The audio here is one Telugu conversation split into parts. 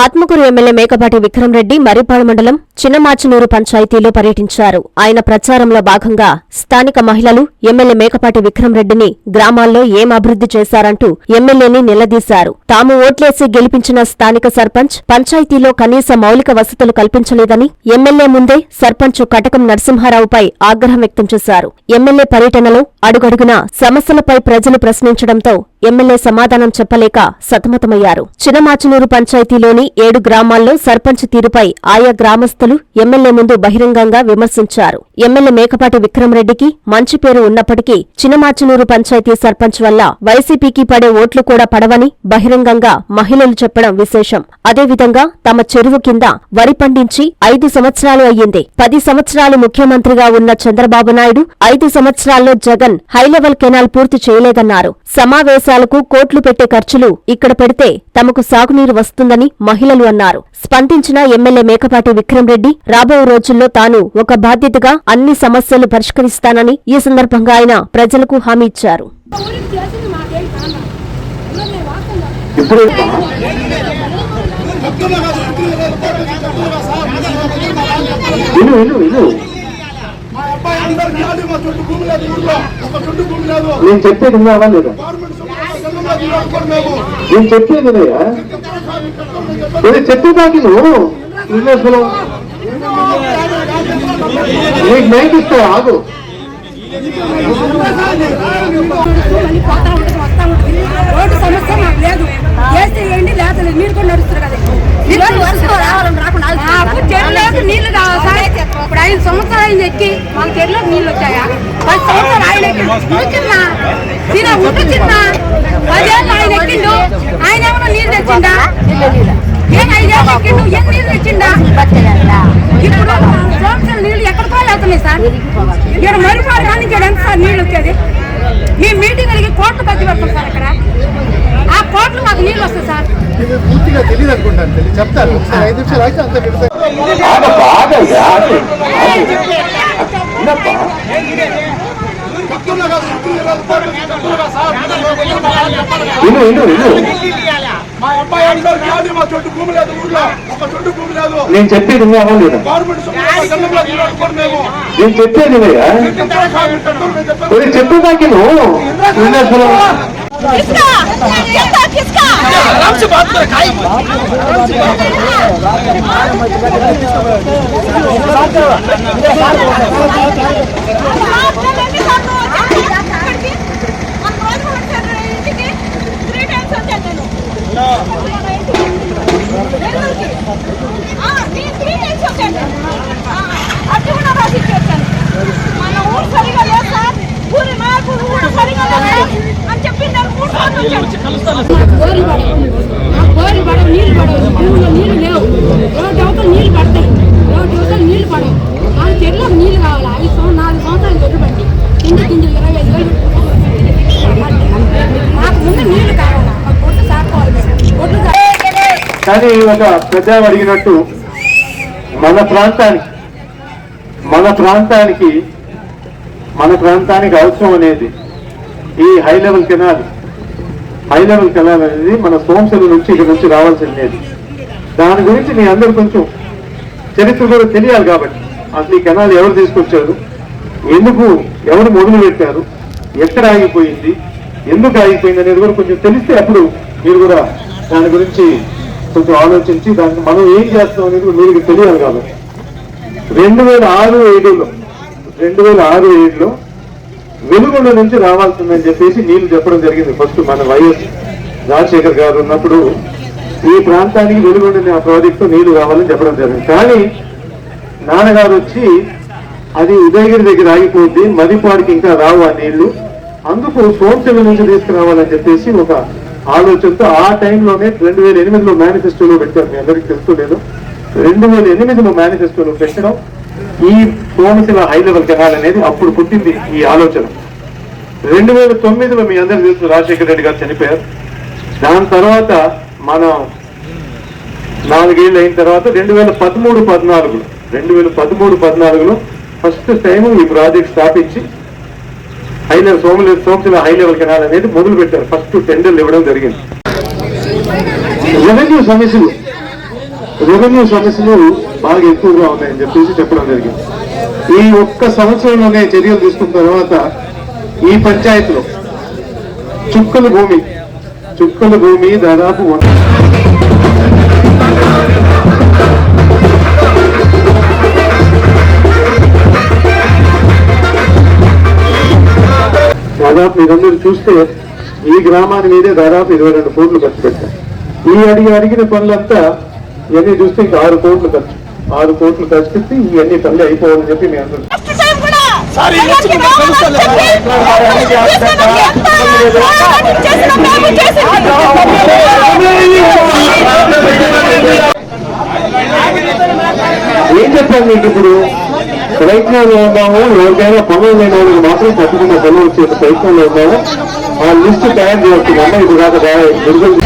ఆత్మకూరు ఎమ్మెల్యే మేకపాటి విక్రమ్ రెడ్డి మర్రిపాడు మండలం చిన్నమాచనూరు పంచాయతీలో పర్యటించారు. ఆయన ప్రచారంలో భాగంగా స్థానిక మహిళలు ఎమ్మెల్యే మేకపాటి విక్రమ్ రెడ్డిని గ్రామాల్లో ఏం అభివృద్ధి చేశారంటూ ఎమ్మెల్యేని నిలదీశారు. తాము ఓట్లేసి గెలిపించిన స్థానిక సర్పంచ్ పంచాయతీలో కనీస మౌలిక వసతులు కల్పించలేదని ఎమ్మెల్యే ముందే సర్పంచ్ కటకం నరసింహారావుపై ఆగ్రహం వ్యక్తం చేశారు. ఎమ్మెల్యే పర్యటనలో అడుగడుగునా సమస్యలపై ప్రజలు ప్రశ్నించడంతో ఎమ్మెల్యే సమాధానం చెప్పలేక సతమతమయ్యారు. చినమాచనూరు పంచాయతీలోని ఏడు గ్రామాల్లో సర్పంచ్ తీరుపై ఆయా గ్రామస్తులు ఎమ్మెల్యే ముందు బహిరంగంగా విమర్శించారు. ఎమ్మెల్యే మేకపాటి విక్రమరెడ్డికి మంచి పేరు ఉన్నప్పటికీ చినమాచనూరు పంచాయతీ సర్పంచ్ వల్ల వైసీపీకి పడే ఓట్లు కూడా పడవని బహిరంగంగా మహిళలు చెప్పడం విశేషం. అదేవిధంగా తమ చెరువు కింద వరి పండించి ఐదు సంవత్సరాలు అయ్యింది. పది సంవత్సరాలు ముఖ్యమంత్రిగా ఉన్న చంద్రబాబు నాయుడు ఐదు సంవత్సరాల్లో జగన్ హైలెవెల్ కెనాల్ పూర్తి చేయలేదన్నారు. సమావేశాలకు కోట్లు పెట్టే ఖర్చులు ఇక్కడ పెడితే తమకు సాగునీరు వస్తుందని మహిళలు అన్నారు. స్పందించిన ఎమ్మెల్యే మేకపాటి విక్రమ్ రెడ్డి రాబో రోజుల్లో తాను ఒక బాధ్యతగా అన్ని సమస్యలు పరిష్కరిస్తానని ఈ సందర్భంగా ఆయన ప్రజలకు హామీ ఇచ్చారు. నేను చెప్పేది నేను చెప్పేది నేను చెప్పేదాకి నువ్వు నీకు మైక్ ఇస్తా ఆగు. మళ్ళీ పోతా ఉంటుంది వస్తా ఉంటుంది రోడ్డు సమస్య మాకు లేదు చేస్తే ఏంటి లేతలేదు మీరు కూడా నడుస్తారు కదా చెరువులోకి నీళ్ళు కావాలి సార్ ఇప్పుడు ఐదు సంవత్సరాలు అయింది ఎక్కి మన చెరువులోకి నీళ్ళు వచ్చాయా? పది సంవత్సరాలు ఆయన ఎక్కి చిన్న చిన్న పదేళ్ళు ఆయన ఎక్కిండు. ఆయన ఏమన్నా నీళ్ళు తెచ్చిండా? ఏం ఐదేళ్ళు ఎక్కిండు? ఏం నీళ్ళు తెచ్చిండా? ఇప్పుడు సంవత్సరాలు నీళ్ళు ఎక్కడ పోలేతున్నాయి సార్. ఇక్కడ మరుపాడు కానీ ఇక్కడ ఎంత సార్ నీళ్ళు వచ్చేది? మీ మీటింగ్లకి కోట్లు ఖర్చు పెడతాం సార్ ఇక్కడ. ఆ కోట్లు మాకు నీళ్ళు వస్తాయి సార్. ఇది పూర్తిగా తెలియదు అనుకుంటాను తెలియదు చెప్తాను. ఒకసారి ఐదు నిమిషాలు అయితే అంత విను విను విను మా అబ్బాయి అందరికి కాదు మా చుట్టూ భూమి లేదు ఊళ్ళో ఒక చుట్టూ భూమి లేదు నేను చెప్పేది విన్నావా లేదా గవర్నమెంట్ సొమ్ము గల్లంలో తీసుకోవడం మేము నేను చెప్పేది వినయ్యా ఇంతవరకు కాదు, కత్తుల్లో మేము చెప్పాము. నేను చెప్పేదాకి నువ్వు నువ్వు అసలు అని బోర్లు పడవు. మాకు బోర్లు పడవు. నీళ్ళు పడవు. భూమిలో నీళ్ళు లేవు. రోడ్డు అవతల నీళ్ళు పడతాయి. రోడ్డు అవతల నీళ్ళు పడవు. మాకు చెరువులో నీళ్ళు కావాలి. ఐదు సంవత్సరం నాలుగు సంవత్సరాలు దొడ్డు పట్టి. కింద గింజలు ఇరవై ఐదు వేలు పెట్టుకోవాలి. మాకు ముందు నీళ్ళు కావాలా? సాకోవాలి కానీ ఒక పెద్ద అడిగినట్టు మన ప్రాంతానికి మన ప్రాంతానికి మన ప్రాంతానికి అవసరం అనేది ఈ హై లెవెల్ కెనాల్. హై లెవెల్కి వెళ్ళాలనేది అనేది మన సోంసల నుంచి ఇక్కడ నుంచి రావాల్సింది దాని గురించి మీ అందరు కొంచెం చరిత్ర కూడా తెలియాలి కాబట్టి. అసలు ఈ కెనాల్ ఎవరు తీసుకొచ్చారు? ఎందుకు ఎవరు మొదలు పెట్టారు? ఎక్కడ ఆగిపోయింది? ఎందుకు ఆగిపోయింది అనేది కూడా కొంచెం తెలిస్తే అప్పుడు మీరు కూడా దాని గురించి కొంచెం ఆలోచించి దాన్ని మనం ఏం చేస్తాం అనేది మీకు తెలియాలి కాబట్టి. రెండు వేల ఆరు ఏడులో రెండు వేల ఆరు ఏడులో వెలుగుల నుంచి రావాల్సిందని చెప్పేసి నీళ్ళు చెప్పడం జరిగింది. ఫస్ట్ మన వైఎస్ రాజశేఖర్ గారు ఉన్నప్పుడు ఈ ప్రాంతానికి వెలుగొండ ఆ ప్రాజెక్టు నీళ్ళు రావాలని చెప్పడం జరిగింది. కానీ నాన్నగారు వచ్చి అది ఉదయగిరి దగ్గర ఆగిపోద్ది మదిపాడికి ఇంకా రావు ఆ నీళ్ళు. అందుకు సోంచెల నుంచి తీసుకురావాలని చెప్పేసి ఒక ఆలోచనతో ఆ టైంలోనే రెండు వేల ఎనిమిదిలో మేనిఫెస్టోలో పెట్టారు. మీ అందరికీ తెలుసు లేదు. రెండు వేల ఎనిమిదిలో మేనిఫెస్టోలో పెట్టడం ఈ సోమశిల హై లెవెల్ కెనాల్ అనేది అప్పుడు పుట్టింది ఈ ఆలోచన. రెండు వేల తొమ్మిదిలో మీ అందరికీ తెలుసు రాజశేఖర రెడ్డి గారు చనిపోయారు. దాని తర్వాత మన నాలుగేళ్ళు అయిన తర్వాత రెండు వేల పదమూడు పద్నాలుగులో రెండు వేల పదమూడు పద్నాలుగులో ఫస్ట్ టైం ఈ ప్రాజెక్ట్ స్థాపించి హై లెవెల్ సోమల సోమశిల హై లెవెల్ కెనాల్ అనేది మొదలు పెట్టారు ఫస్ట్ టెండర్లు ఇవ్వడం జరిగింది. రెవెన్యూ సమస్యలు రెవెన్యూ సమస్యలు బాగా ఎక్కువగా ఉన్నాయని చెప్పేసి చెప్పడం జరిగింది. ఈ ఒక్క సంవత్సరంలోనే చర్యలు తీసుకున్న తర్వాత ఈ పంచాయతీలో చుక్కల భూమి చుక్కల భూమి దాదాపు దాదాపు మీరందరూ చూస్తే ఈ గ్రామాన్ని మీదే దాదాపు ఇరవై రెండు కోట్లు ఖర్చు పెట్టారు. ఈ అడిగి అడిగిన పనులంతా ఇవన్నీ చూస్తే ఇంకా ఆరు కోట్లు ఖర్చు. ఆరు కోట్లు ఖర్చు పెట్టి ఇవన్నీ పనులు అయిపోవాలని చెప్పి మీ అందరూ సార్ ఏం చెప్పాను మీకు ఇప్పుడు ప్రయత్నంలో ఉన్నాము ఎవరికైనా పనులు లేని వాళ్ళకి మాత్రం తప్పకుండా పనులు వచ్చే ప్రయత్నంలో ఉన్నాము ఆ లిస్ట్ తయారు చేస్తున్నాము ఇది కాక విడుదల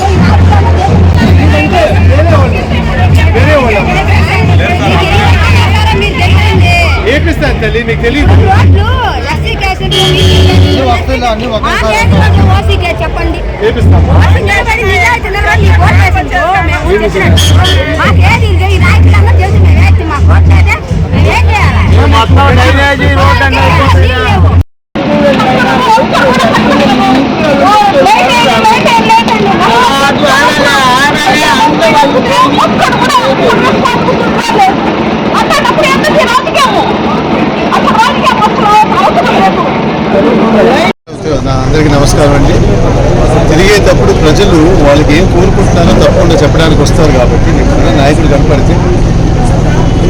ఏపిస్తాను తల్లి నీకు తెలియదు చెప్పండి ఏపిస్తాము నిలబడి నిజాయితీ నిలబడి నీ ఓటు వేసిండు. మేము ఓటు వేసినట్టు. మాకేది ఇది ఈ నాయకులందరూ తెలుసు మేము వేస్తే మాకు ఓటు లేదా? మేము ఏం చేయాలి? నీళ్ళు లేవు. లేటేయండి, లేటేయండి, లేటేయండి. ఒక్కడు కూడా ఒక్కడు లేదు. అట్లాంటప్పుడు ఎందుకు ఈ రాజకీయము? అసలు రాజకీయం అసలు అవసరం లేదు నా అందరికీ నమస్కారం అండి తిరిగేటప్పుడు ప్రజలు వాళ్ళకి ఏం కోరుకుంటున్నారో తప్పకుండా చెప్పడానికి వస్తారు కాబట్టి మీకు నాయకుడు కనపడితే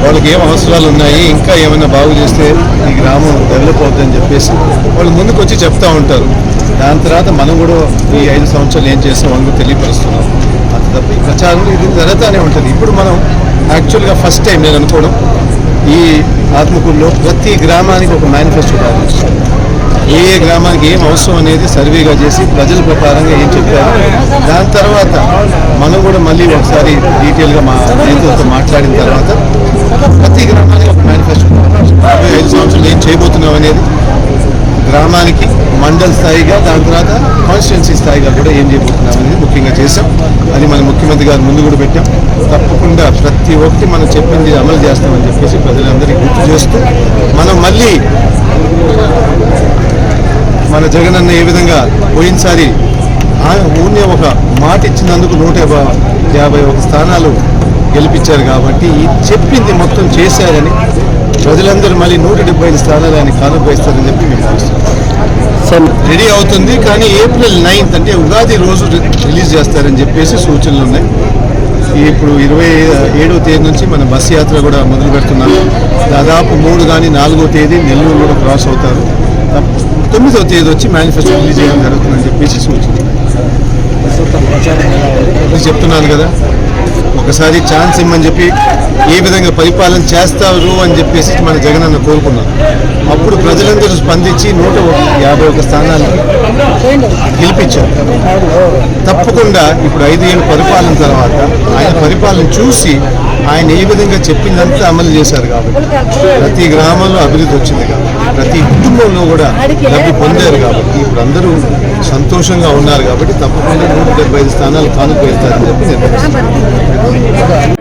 వాళ్ళకి ఏం అవసరాలు ఉన్నాయి ఇంకా ఏమైనా బాగు చేస్తే ఈ గ్రామం డెవలప్ అవుతుందని చెప్పేసి వాళ్ళు ముందుకు వచ్చి చెప్తా ఉంటారు. దాని తర్వాత మనం కూడా ఈ ఐదు సంవత్సరాలు ఏం చేస్తాం వాళ్ళకి తెలియపరుస్తున్నాం. అంత తప్ప ఈ ప్రచారం ఇది జరుగుతూనే ఉంటుంది. ఇప్పుడు మనం యాక్చువల్గా ఫస్ట్ టైం నేను అనుకోవడం ఈ ఆత్మకూరులో ప్రతి గ్రామానికి ఒక మేనిఫెస్టో ప్రారంభిస్తాం ఏ ఏ గ్రామానికి ఏం అవసరం అనేది సర్వేగా చేసి ప్రజల ప్రకారంగా ఏం చెప్పారు. దాని తర్వాత మనం కూడా మళ్ళీ ఒకసారి డీటెయిల్గా మా నేతలతో మాట్లాడిన తర్వాత ప్రతి గ్రామానికి ఒక మేనిఫెస్టో యాభై ఐదు సంవత్సరాలు ఏం చేయబోతున్నాం అనేది గ్రామానికి మండల్ స్థాయిగా దాని తర్వాత కాన్స్టిట్యున్సీ స్థాయిగా కూడా ఏం చేయబోతున్నాం అనేది ముఖ్యంగా చేశాం. అది మన ముఖ్యమంత్రి గారు ముందు కూడా పెట్టాం. తప్పకుండా ప్రతి ఒక్కటి మనం చెప్పింది అమలు చేస్తామని చెప్పేసి ప్రజలందరికీ గుర్తు చేస్తూ మనం మళ్ళీ మన జగన్ అన్న ఏ విధంగా పోయినసారి ఆ- ఊరినే ఒక మాట ఇచ్చినందుకు నూట యాభై యాభై ఒక స్థానాలు గెలిపించారు కాబట్టి చెప్పింది మొత్తం చేశారని ప్రజలందరూ మళ్ళీ నూట డెబ్బై ఐదు స్థానాలు ఆయన కానుపోయిస్తారని చెప్పి మేము భావిస్తున్నాం. రెడీ అవుతుంది కానీ ఏప్రిల్ నైన్త్ అంటే ఉగాది రోజు రిలీజ్ చేస్తారని చెప్పేసి సూచనలు ఉన్నాయి. ఇప్పుడు ఇరవై ఏడవ తేదీ నుంచి మన బస్ యాత్ర కూడా మొదలు పెడుతున్నాం దాదాపు మూడు కానీ నాలుగో తేదీ నెల్లూరు కూడా క్రాస్ అవుతారు. తొమ్మిదవ తేదీ వచ్చి మేనిఫెస్టో రిలీజ్ చేయడం జరుగుతుందని చెప్పేసి సూచన ఇది చెప్తున్నాను కదా ఒకసారి ఛాన్స్ ఇమ్మని చెప్పి ఏ విధంగా పరిపాలన చేస్తారు అని చెప్పేసి మన జగన్ అన్న కోరుకున్నాను అప్పుడు ప్రజలందరూ స్పందించి నూట యాభై ఒక స్థానాన్ని గెలిపించారు. తప్పకుండా ఇప్పుడు ఐదేళ్ళు పరిపాలన తర్వాత ఆయన పరిపాలన చూసి ఆయన ఏ విధంగా చెప్పిందంతా అమలు చేశారు కాబట్టి ప్రతి గ్రామంలో అభివృద్ధి వచ్చింది కాబట్టి ప్రతి కుటుంబంలో కూడా లబ్ధి పొందారు కాబట్టి ఇప్పుడు అందరూ సంతోషంగా ఉన్నారు కాబట్టి తప్పకుండా నూట డెబ్బై ఐదు స్థానాలు కానుకోస్తారని చెప్పి నిర్ణయిస్తారు